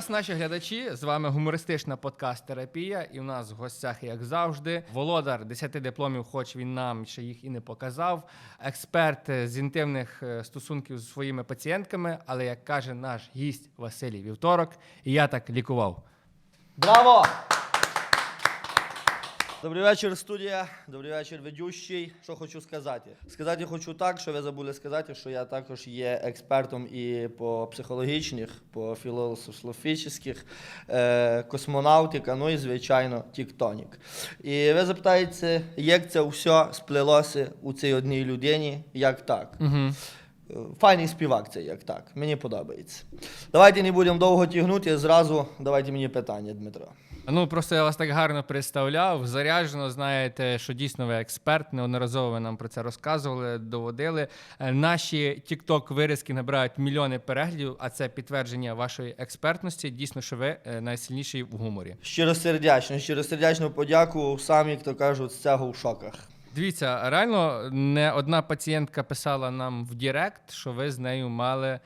вас, наші глядачі. З вами гумористична подкаст-терапія. І у нас в гостях, як завжди, володар 10 дипломів, хоч він нам ще їх і не показав. Експерт з інтимних е, стосунків з своїми пацієнтками. Але як каже наш гість Василій Вівторок, і я так лікував. Браво! Добрий вечір, студія. Добрий вечір, ведущий. Що хочу сказати? Сказати хочу так, що ви забули сказати, що я також є експертом і по психологічних, по філософських, е, космонавтика, ну і звичайно, тіктонік. І ви запитаєте, як це все сплелося у цій одній людині, як так? Угу. Файний співак це як так. Мені подобається. Давайте не будемо довго тягнути. Зразу давайте мені питання, Дмитро. Ну просто я вас так гарно представляв. Заряджено, знаєте, що дійсно ви експерт. Неодноразово ви нам про це розказували, доводили. Е, Наші тікток вирізки набирають мільйони переглядів, а це підтвердження вашої експертності. Дійсно, що ви е, найсильніший в гуморі. Щиросердячно, щиросердячну подяку самі, хто кажуть, з цього в шоках. Дивіться, реально не одна пацієнтка писала нам в Дірект, що ви з нею мали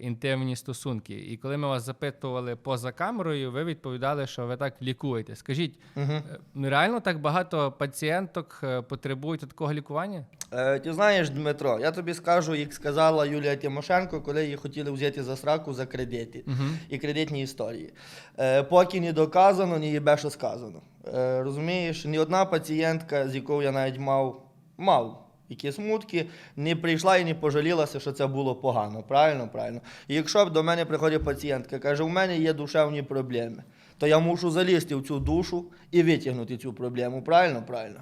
інтимні стосунки. І коли ми вас запитували поза камерою, ви відповідали, що ви так лікуєте. Скажіть, е, ну, реально так багато пацієнток е, потребують такого лікування? Е, ти знаєш, Дмитро, я тобі скажу, як сказала Юлія Тимошенко, коли її хотіли взяти за сраку за кредити і кредитні історії. Е, поки не доказано, ні їбе, що сказано. Е, розумієш, ні одна пацієнтка, з якою я навіть мав, мав які смутки, не прийшла і не пожалілася, що це було погано. Правильно, правильно. І якщо б до мене приходить пацієнтка, каже, у мене є душевні проблеми, то я мушу залізти в цю душу і витягнути цю проблему. Правильно, правильно.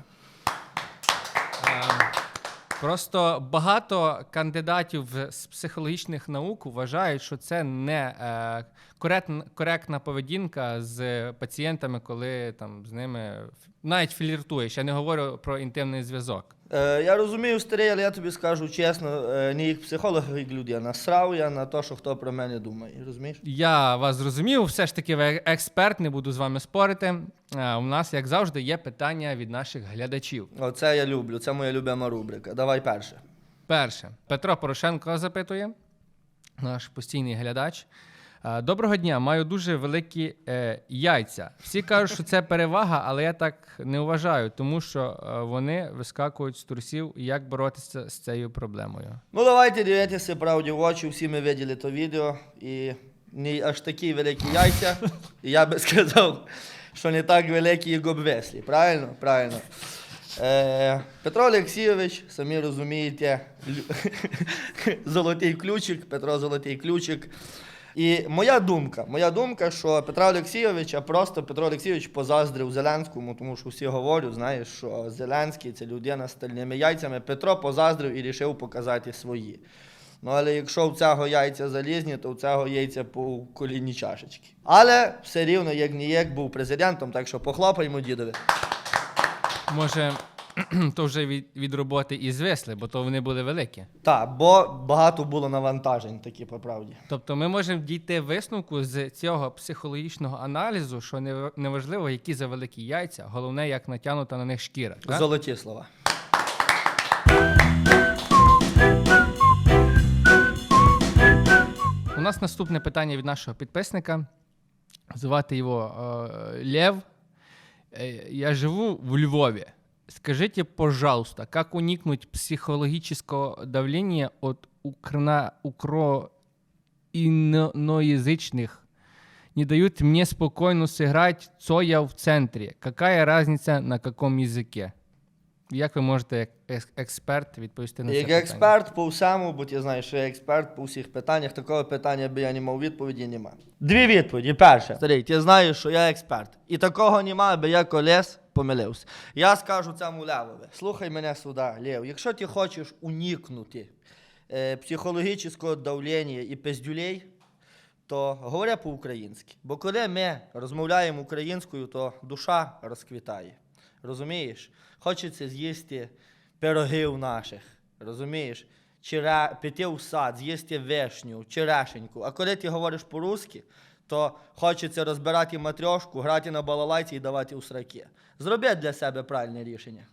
Просто багато кандидатів з психологічних наук вважають, що це не е, коректна, коректна поведінка з пацієнтами, коли там з ними навіть фліртуєш. Я не говорю про інтимний зв'язок. Е, я розумію, старий, але я тобі скажу чесно, е, не як психолог, як людина. Насрав я на те, що хто про мене думає. Розумієш? Я вас зрозумів, все ж таки ви експерт, не буду з вами спорити. Е, у нас, як завжди, є питання від наших глядачів. Оце я люблю, це моя любима рубрика. Давай перше. Перше, Петро Порошенко запитує, наш постійний глядач. Доброго дня, маю дуже великі е, яйця. Всі кажуть, що це перевага, але я так не вважаю, тому що е, вони вискакують з трусів. Як боротися з цією проблемою? Ну давайте дивитися правді в очі. Всі ми виділи то відео і не аж такі великі яйця. Я би сказав, що не так великі, як обвеслі. Правильно? Правильно. Е, Петро Олексійович, самі розумієте, золотий ключик, Петро Золотий ключик. І моя думка, моя думка, що Петра Олексійовича просто Петро Олексійович позаздрив Зеленському, тому що всі говорять, знаєш, що Зеленський це людина з стальними яйцями. Петро позаздрив і рішив показати свої. Ну, але якщо в цього яйця залізні, то в цього яйця по колінні чашечки. Але все рівно, як ніяк, був президентом, так що похлопаймо дідові. Може, то вже від, від роботи і звисли, бо то вони були великі. Так, бо багато було навантажень, такі по правді. Тобто ми можемо дійти висновку з цього психологічного аналізу, що не- неважливо, які за великі яйця, головне, як натягнута на них шкіра. Так? Золоті слова. У нас наступне питання від нашого підписника. Звати його е, Лев. Е, Я живу в Львове. Скажите, пожалуйста, как уникнуть психологического давления от укра... украиноязычных? Не дают мне спокойно сыграть Цоя в центре. Какая разница на каком языке? Як ви можете, як ес- експерт, відповісти на це Як питання? експерт по всьому, бо ти знаєш, що я експерт по всіх питаннях, такого питання би я не мав відповіді, нема. Дві відповіді. Перше. Старий, ти знаєш, що я експерт. І такого нема, аби я колес помилився. Я скажу цьому Левові. Слухай мене сюди, Лев. Якщо ти хочеш уникнути е, психологічного давлення і пиздюлей, то говоря по-українськи. Бо коли ми розмовляємо українською, то душа розквітає. Розумієш? Хочеться з'їсти пирогів наших. Розумієш? Чере... Піти в сад, з'їсти вишню, черешеньку. А коли ти говориш по-русски, то хочеться розбирати матрьошку, грати на балалайці і давати у Зроби для себе правильне рішення.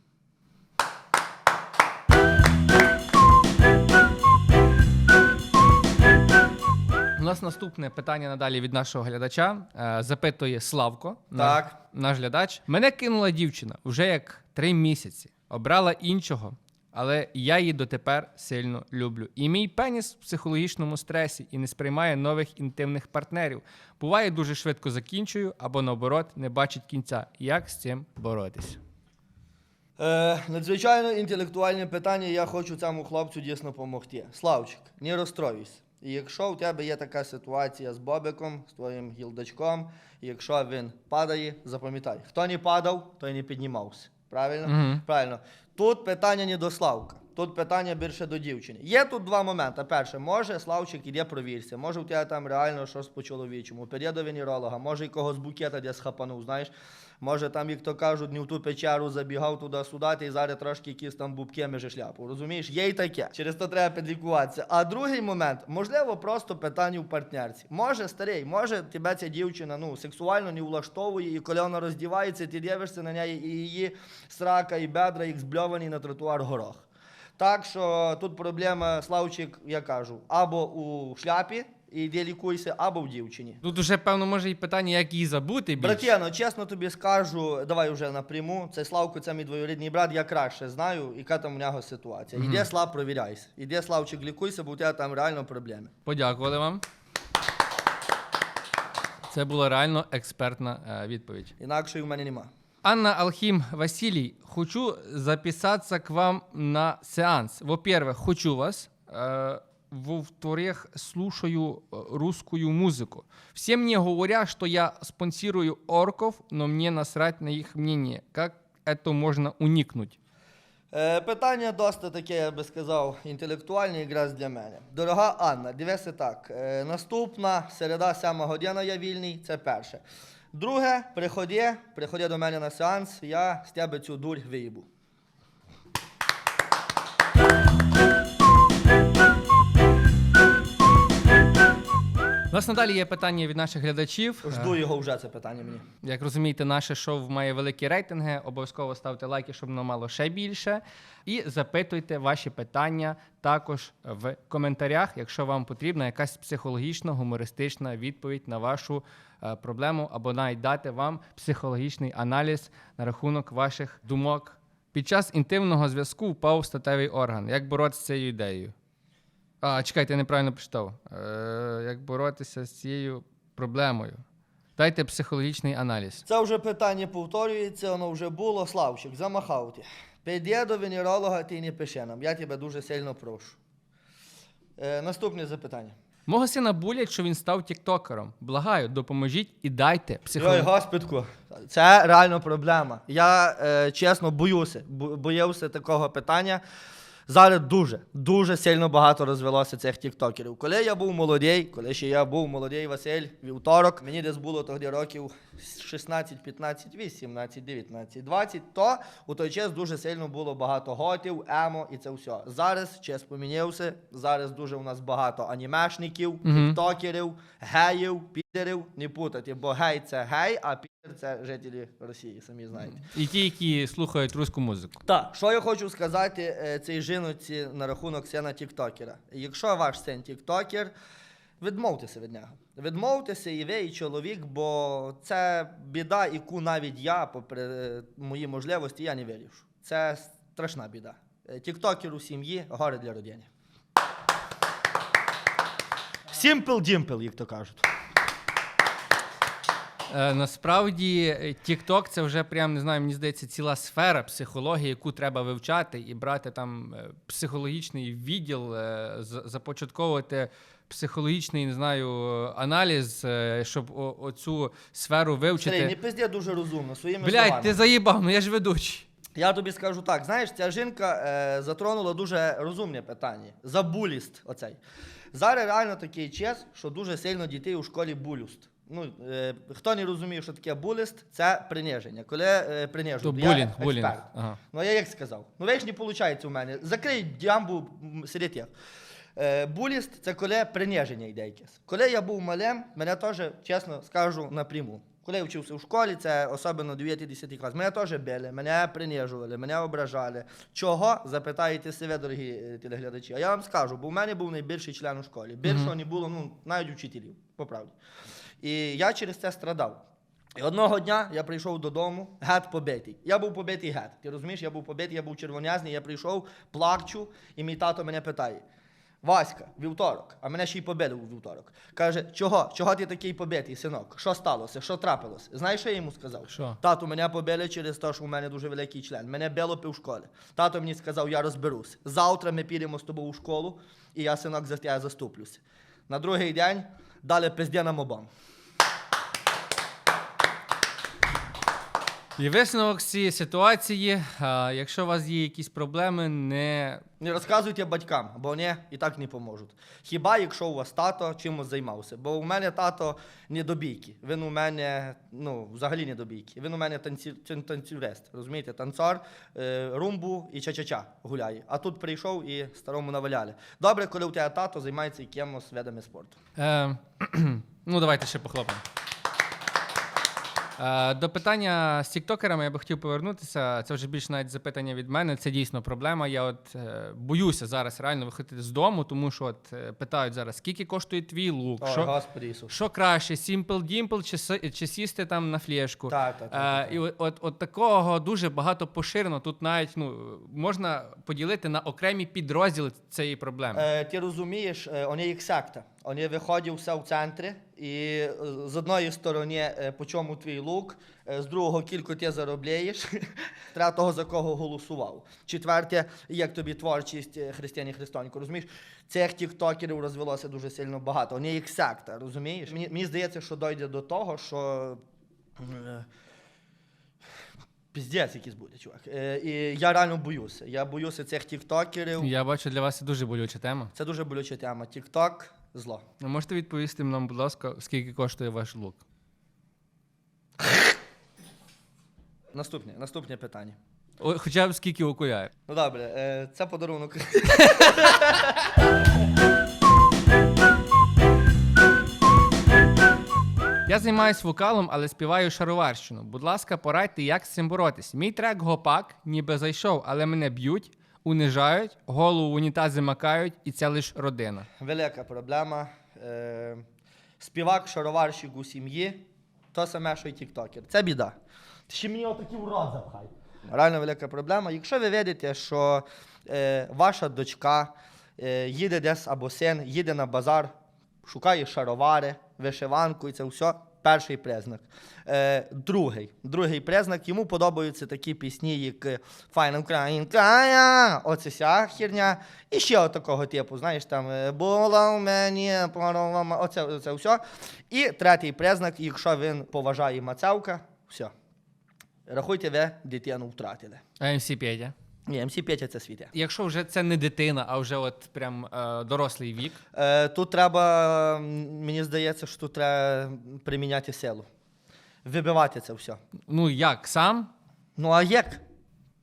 У нас наступне питання надалі від нашого глядача. Е, Запитує Славко, Так. наш глядач. Мене кинула дівчина вже як три місяці. Обрала іншого, але я її дотепер сильно люблю. І мій пеніс в психологічному стресі і не сприймає нових інтимних партнерів. Буває, дуже швидко закінчую або наоборот не бачить кінця. Як з цим боротися? Е, надзвичайно інтелектуальне питання, я хочу цьому хлопцю дійсно допомогти. Славчик, не розстроюйся. І якщо у тебе є така ситуація з Бобиком, з твоїм гілдачком, і якщо він падає, запам'ятай, хто не падав, той не піднімався. Правильно? Мгм. Правильно. Тут питання не до Славка. Тут питання більше до дівчини. Є тут два моменти. Перше, може, Славчик іде провірся, може у тебе там реально щось по чоловічому, піде до венеролога, може і когось букета десь хапанув, знаєш. Може там, як то кажуть, не в ту печеру забігав туди-сюди, і зараз трошки якісь там бубки меже шляпу. Розумієш? Є й таке. Через то треба підлікуватися. А другий момент, можливо, просто питання в партнерці. Може, старий, може тебе ця дівчина ну, сексуально не влаштовує, і коли вона роздівається, ти дивишся на неї, і її срака і бедра, їх збльовані на тротуар горох. Так що тут проблема, Славчик, я кажу, або у шляпі, і де або в дівчині. Тут уже, певно, може і питання, як її забути більше. Братєно, чесно тобі скажу, давай вже напряму. Це Славко, це мій двоюрідний брат, я краще знаю, яка там у нього ситуація. Іде Слав, провіряйся. Іде Славчик, лікуйся, бо у тебе там реально проблеми. Подякували вам. Це була реально експертна е, відповідь. Інакше в мене нема. Анна Алхим Василий, хочу записаться к вам на сеанс. Во-первых, хочу вас. Э, во-вторых, слушаю э, русскую музыку. Все мне говорят, что я спонсирую орков, но мне насрать на их мнение. Как это можно уникнуть? Е, питання досить таке, я би сказав, інтелектуальне якраз для мене. Дорога Анна, дивися так. Е, наступна середа, 7 година я вільний, це перше. Друге, приходи, приходи до мене на сеанс, я з тебе цю дурь виїбу. У нас надалі є питання від наших глядачів. Жду його вже це питання мені. Як розумієте, наше шоу має великі рейтинги. Обов'язково ставте лайки, щоб воно мало ще більше. І запитуйте ваші питання також в коментарях, якщо вам потрібна якась психологічна гумористична відповідь на вашу е, проблему, або навіть дати вам психологічний аналіз на рахунок ваших думок. Під час інтимного зв'язку впав статевий орган. Як боротися з цією ідеєю? А, чекайте, я неправильно прочитав. Е, як боротися з цією проблемою? Дайте психологічний аналіз. Це вже питання повторюється, воно вже було. Славчик, замахав ти. Піде до венеролога, ти не пиши нам. Я тебе дуже сильно прошу. Е, наступне запитання. Мого сина булять, що він став тіктокером. Благаю, допоможіть і дайте Ой, психологічний. господку, це реально проблема. Я е, чесно боюся, бо- боявся такого питання. Зараз дуже, дуже сильно багато розвелося цих тіктокерів. Коли я був молодий, коли ще я був молодий Василь, вівторок, мені десь було тоді років 16, 15, 18, 19, 20, то у той час дуже сильно було багато готів, емо і це все. Зараз час помінявся. Зараз дуже у нас багато анімешників, тіктокерів, геїв, підерів. Не путати, бо гей це гей, а підер це жителі Росії, самі знаєте. І ті, які слухають русську музику. Так, що я хочу сказати е, цій жіночці на рахунок сина Тіктокера. Якщо ваш син Тіктокер, відмовтеся від нього. Відмовтеся і ви, і чоловік, бо це біда, яку навіть я, попри е, мої можливості, я не вирішу. Це страшна біда. Е, Тіктокер у сім'ї, горе для родини. Simple дімпл, як то кажуть. Е, насправді, TikTok це вже прям не знаю, мені здається, ціла сфера психології, яку треба вивчати і брати там психологічний відділ, започатковувати психологічний, не знаю, аналіз, е, щоб о- оцю сферу вивчити. Старий, не пизді дуже розумно, своїми Блядь, словами. ти заїбав, ну я ж ведучий. Я тобі скажу так, знаєш, ця жінка е, затронула дуже розумне питання. Забуліст оцей. Зараз реально такий час, що дуже сильно дітей у школі булюст. Ну, е, хто не розуміє, що таке буліст, це приниження. Коли е, принижують. То Я булінг, експерт. булінг. Ага. Ну, я як сказав. Ну, ви ж не виходить у мене. Закрий дямбу м, серед їх. Е, буліст це коли приниження йде якесь. Коли я був малим, мене теж, чесно скажу напряму. Коли я вчився в школі, це особливо 9-10 клас. Мене теж били, мене принижували, мене ображали. Чого? Запитаєте себе, дорогі е, телеглядачі. А я вам скажу, бо в мене був найбільший член у школі. Більшого не було, ну, навіть вчителів, по правді. І я через це страдав. І одного дня я прийшов додому, гет побитий. Я був побитий гет. Ти розумієш, я був побитий, я був червонязний, я прийшов, плачу, і мій тато мене питає: Васька, вівторок, а мене ще й побили у вівторок. Каже, чого? Чого ти такий побитий, синок? Що сталося? Що трапилося? Знаєш, що я йому сказав? Що? Тату, мене побили через те, що у мене дуже великий член. Мене било півшколи. Тато мені сказав, я розберусь. Завтра ми підемо з тобою у школу, і я, синок, за тебе заступлюся. На другий день дали пизде на І висновок з цієї ситуації, а, якщо у вас є якісь проблеми, не Не розказуйте батькам, бо вони і так не поможуть. Хіба якщо у вас тато чимось займався? Бо у мене тато не до бійки. Він у мене ну, взагалі не до бійки. Він у мене танці, тан- танцюрист, розумієте, танцор, е, румбу і ча-ча-ча гуляє. А тут прийшов і старому наваляли. Добре, коли у тебе тато займається якимось видами спорту. Е, ну, давайте ще похлопаємо. Е, до питання з тіктокерами я би хотів повернутися. Це вже більше навіть запитання від мене. Це дійсно проблема. Я от е, боюся зараз реально виходити з дому, тому що от е, питають зараз, скільки коштує твій лук, Ой, що, Господи що краще, Simple Dimple чи, чи сісти там на флешку. Так, так, так, так. І от, от, такого дуже багато поширено. Тут навіть ну, можна поділити на окремі підрозділи цієї проблеми. Е, ти розумієш, вони як секта. Виходять все в центрі, і е, з одної сторони, е, по чому твій лук, е, з другого кілько ти заробляєш, третього за кого голосував. Четверте, як тобі творчість Християні Христонько, розумієш? Цих тіктокерів розвелося дуже сильно багато. Вони як секта, розумієш? Мені, мені здається, що дойде до того, що. Піздець якийсь буде, чувак. Е, і я реально боюся. Я боюся цих тіктокерів. Я бачу, для вас це дуже болюча тема. Це дуже болюча тема. Тік-ток зло. А Можете відповісти нам, будь ласка, скільки коштує ваш лук? Наступне, наступне питання. О, хоча б скільки окулярів. Ну добре, е, це подарунок. Я займаюсь вокалом, але співаю шароварщину. Будь ласка, порадьте, як з цим боротись. Мій трек гопак, ніби зайшов, але мене б'ють, унижають, голову в унітази макають, і це лиш родина. Велика проблема. Е, співак, шароварщик у сім'ї, то саме, що й тіктокер. Це біда. Ти ще мені отакий в рот запхай. Реально велика проблема. Якщо ви видите, що е, ваша дочка е, їде десь або син, їде на базар, шукає шаровари, вишиванку і це все. Перший признак. Е, другий. Другий признак. Йому подобаються такі пісні, як Файна Українка, оце ся херня. І ще от такого типу, знаєш, там е, була у мені порова, оце, оце все. І третій признак, якщо він поважає мацявка, все. Рахуйте, ви дитину втратили. А МС Петя. Ні, МС Петя це світе. Якщо вже це не дитина, а вже от прям е, дорослий вік. Е, тут треба, мені здається, що тут треба приміняти силу. Вибивати це все. Ну як сам? Ну а як?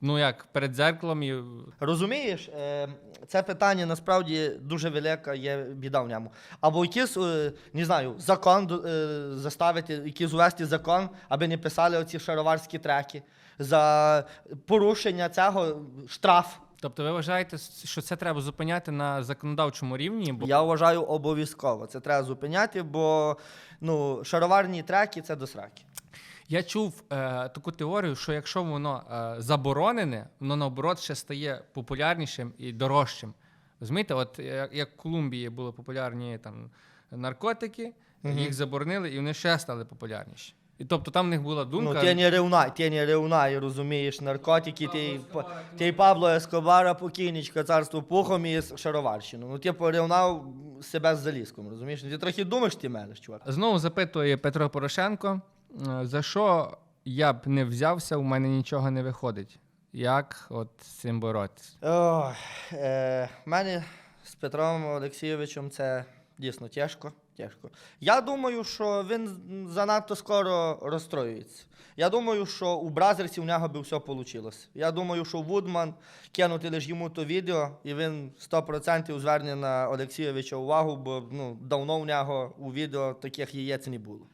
Ну як перед дзеркалом і Розумієш, е, це питання насправді дуже велика, є біда в ньому. Або якийсь, е, не знаю, закон е, заставити, якийсь увести закон, аби не писали оці шароварські треки. За порушення цього штраф. Тобто ви вважаєте, що це треба зупиняти на законодавчому рівні? Бо Я вважаю обов'язково. Це треба зупиняти, бо ну, шароварні треки це до сраки. Я чув е, таку теорію, що якщо воно е, заборонене, воно наоборот ще стає популярнішим і дорожчим. Розумієте, от як, в Колумбії були популярні там наркотики, їх заборонили, і вони ще стали популярніші. І тобто там в них була думка. Ну, ти не ревнай, ти не ревнай, розумієш, наркотики, ти, ти Пабло Ескобара, покійничка, царство пухом і шароварщину. Ну, ти порівнав себе з залізком, розумієш? Ти трохи думаєш, ти мелеш, чувак. Знову запитує Петро Порошенко, е, за що я б не взявся, у мене нічого не виходить. Як от з цим боротися? Ох, е, в мене з Петром Олексійовичем це дійсно тяжко. Тяжко. Я думаю, що він занадто скоро розстроюється. Я думаю, що у Бразерсі у нього би все вийшло. Я думаю, що Вудман кинути лише йому то відео, і він 100% зверне на Олексійовича увагу, бо ну, давно у нього у відео таких яєць не було.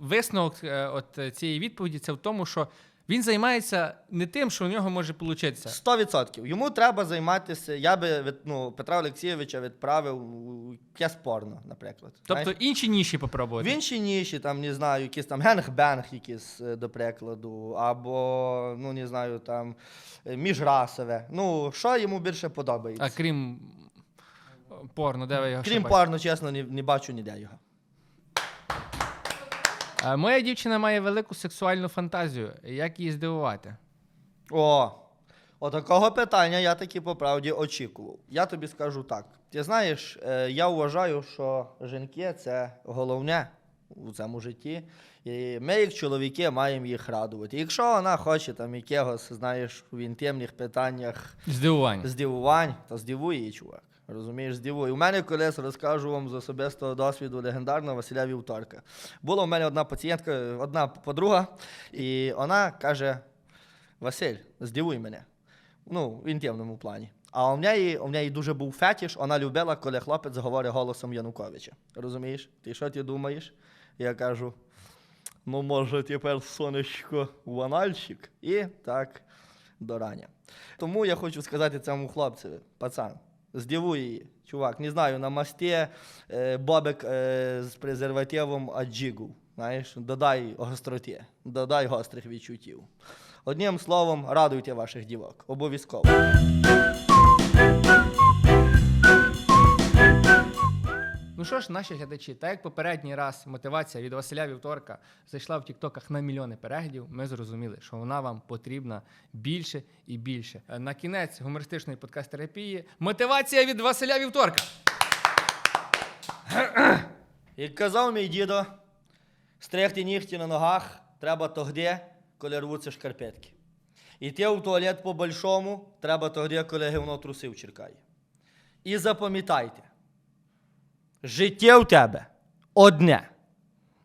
висновок е, от цієї відповіді це в тому, що він займається не тим, що у нього може получитися. 100%. Йому треба займатися. Я би від, ну, Петра Олексійовича відправив у якесь порно, наприклад. Тобто знаєш. інші ніші попробувати. В інші ніші, там, не знаю, якісь там генг-бенг якісь, е, до прикладу, або, ну, не знаю, там, е, міжрасове. Ну, що йому більше подобається. А крім е, порно, де ви його Крім порно, чесно, не, не бачу ніде його. Е, Моя дівчина має велику сексуальну фантазію. Як її здивувати? О, отакого питання я таки по правді очікував. Я тобі скажу так. Ти знаєш, е, я вважаю, що жінки це головне у цьому житті. І ми, як чоловіки, маємо їх радувати. Якщо вона хоче там якогось, знаєш, в інтимних питаннях Здивування. здивувань, то здивуй її, чувак. Розумієш, здивуй. У мене колись розкажу вам з особистого досвіду легендарного Василя Вівторка. Була у мене одна пацієнтка, одна подруга, і вона каже: Василь, здивуй мене. Ну, в інтимному плані. А у неї, у неї дуже був фетіш, вона любила, коли хлопець говорить голосом Януковича. Розумієш? Ти що ти думаєш? Я кажу: ну, може, тепер сонечко в. І так до рання. Тому я хочу сказати цьому хлопцеві, пацан, здивуй її. Чувак, не знаю, на мості е, бобик е, з презервативом аджігу. Знаєш, додай гостроті, додай гострих відчуттів. Одним словом, радуйте ваших дівок. Обов'язково. Ну що ж, наші глядачі, так як попередній раз мотивація від Василя Вівторка зайшла в Тіктоках на мільйони переглядів, ми зрозуміли, що вона вам потрібна більше і більше. Е, На кінець гумористичної подкаст-терапії мотивація від Василя Вівторка. Як казав мій дідо, стригти нігті на ногах треба тогді, коли рвуться шкарпетки. Іти в туалет по-большому треба тогді, коли гівно трусив черкає. І запам'ятайте, життя в тебе одне,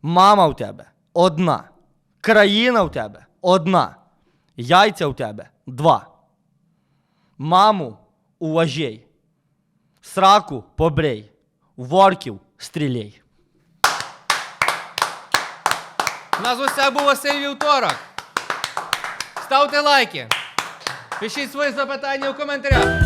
мама в тебе одна, країна в тебе одна, яйця в тебе два. Маму уважай, сраку побрий, ворків стріляй. У нас в гостях був Василь Вівторок. Ставте лайки. Пишіть свої запитання у коментарях.